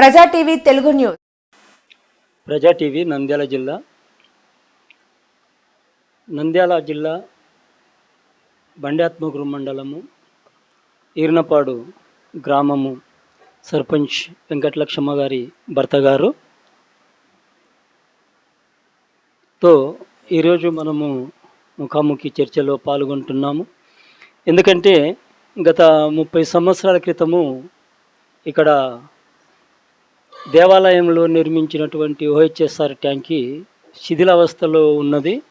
Praja TV Telugu news. Praja TV Nandyal జిల్లా. నంద్యాల జిల్లా బండాత్మగురు మండలము ఈర్నపాడు గ్రామము సర్పంచ్ వెంకటలక్ష్మ గారి భర్త గారు. తో ఈరోజు మనము ముఖాముఖి చర్చలో పాల్గొంటున్నాము. ఎందుకంటే గత ముప్పై సంవత్సరాల క్రితము ఇక్కడ దేవాలయంలో నిర్మించినటువంటి ఓహెచ్ఎస్ఆర్ ట్యాంకి శిథిలావస్థలో ఉన్నది.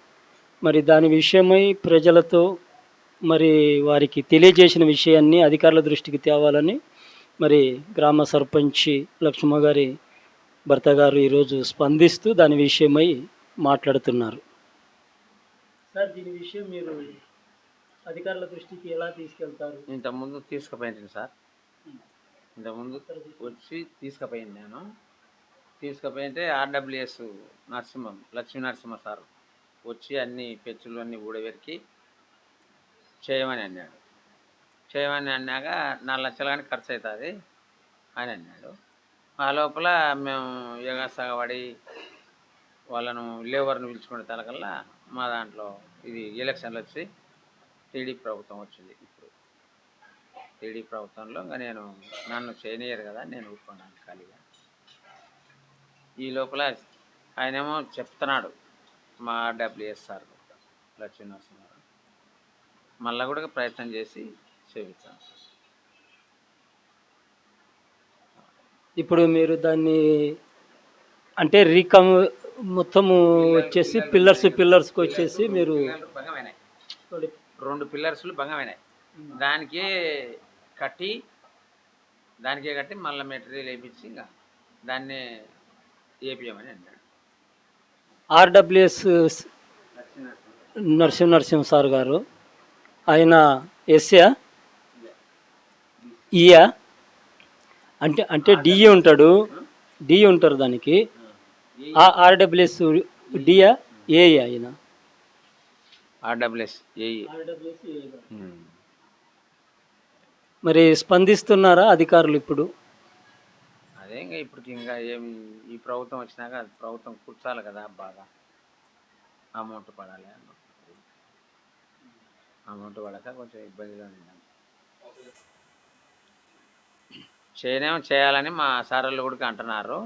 మరి దాని విషయమై ప్రజలతో మరి వారికి తెలియజేసిన విషయాన్ని అధికారుల దృష్టికి తేవాలని మరి గ్రామ సర్పంచ్ లక్ష్మ గారి భర్త గారు ఈరోజు స్పందిస్తూ దాని విషయమై మాట్లాడుతున్నారు. సార్ దీని విషయం మీరు అధికారుల దృష్టికి ఎలా తీసుకెళ్తారు? ఇంతకుముందు తీసుకుపోయింది సార్. ఇంతకుముందు వచ్చి తీసుకుపోయింది నేను. తీసుకుపోయింటే ఆర్డబ్ల్యూఎస్ నరసింహం లక్ష్మీ నరసింహ సార్ వచ్చి అన్ని పెచ్చులు అన్నీ ఊడబెరికి చేయమని అన్నాడు. చేయమని అన్నాక నాలుగు లక్షలు కానీ ఖర్చు అవుతుంది అని అన్నాడు. ఆ లోపల మేము ఎగసగబడి వాళ్ళను లేబర్ను పిలుచుకునే తలకల్లా మా దాంట్లో ఇది ఎలక్షన్లు వచ్చి టీడీపీ ప్రభుత్వం వచ్చింది. టీడీ ప్రభుత్వంలో ఇంకా నేను నన్ను చేయనియరు కదా నేను ఊరుకున్నాను ఖాళీగా. ఈ లోపల ఆయనేమో చెప్తున్నాడు మా డబ్ల్యూఎస్ఆర్ లక్ష్మీనరసింహారావు. మళ్ళా కూడా ప్రయత్నం చేసి చేపించాను ఇప్పుడు మీరు దాన్ని అంటే రీకమ్ మొత్తము వచ్చేసి పిల్లర్స్ పిల్లర్స్కి వచ్చేసి మీరు రెండు పిల్లర్స్లు భంగమైనాయి దానికే కట్టి దానికే కట్టి మళ్ళీ మెటీరియల్ వేయించి ఇంకా దాన్నే వేపించమని అన్నాడు. ఆర్డబ్ల్యూఎస్ నరసింహ నరసింహ సార్ గారు ఆయన ఎస్యా ఈయా? అంటే అంటే డిఈ ఉంటాడు. డిఈ ఉంటారు దానికి. ఆర్డబ్ల్యూఎస్ డియా ఏ ఆయన ఆర్డబ్ల్యూఎస్ ఏఈ మరి స్పందిస్తున్నారా అధికారులు ఇప్పుడు? అదే ఇంకా ఇప్పుడు ఇంకా ఏం ఈ ప్రభుత్వం వచ్చినాక అది ప్రభుత్వం కూర్చాలి కదా బాగా. అమౌంట్ పడాలి అమౌంట్ పడక కొంచెం ఇబ్బందిగా ఉంది. చేయనేమో చేయాలని మా సార్లు కూడా అంటున్నారు.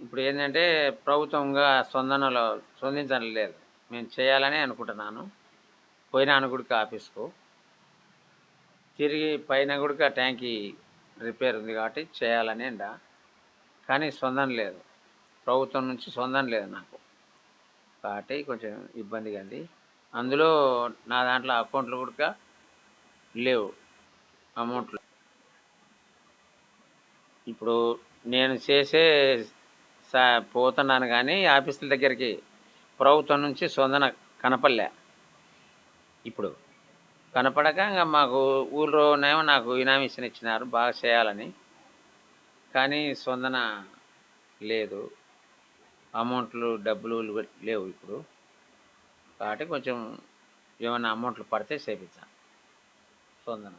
ఇప్పుడు ఏంటంటే ప్రభుత్వంగా స్పందనలో స్పందించడం లేదు. మేము చేయాలని అనుకుంటున్నాను. పోయినా అనుగుడికి ఆఫీస్కు. తిరిగి పైన కూడా ట్యాంకీ రిపేర్ ఉంది కాబట్టి చేయాలని ఎండ కానీ సొందం లేదు. ప్రభుత్వం నుంచి సొందం లేదు నాకు. కాబట్టి కొంచెం ఇబ్బందిగా ఉంది. అందులో నా దాంట్లో అకౌంట్లు కూడా లేవు. అమౌంట్లు. ఇప్పుడు నేను చేసే సా పోతున్నాను కానీ ఆఫీసుల దగ్గరికి ప్రభుత్వం నుంచి సొందన కనపడలే. ఇప్పుడు కనపడక ఇంకా మాకు ఊళ్ళోనేమో నాకు ఇనామిషన్ ఇచ్చినారు బాగా చేయాలని. కానీ స్పందన లేదు. అమౌంట్లు డబ్బులు లేవు ఇప్పుడు. కాబట్టి కొంచెం ఏమైనా అమౌంట్లు పడితే చేపించాను స్పందన.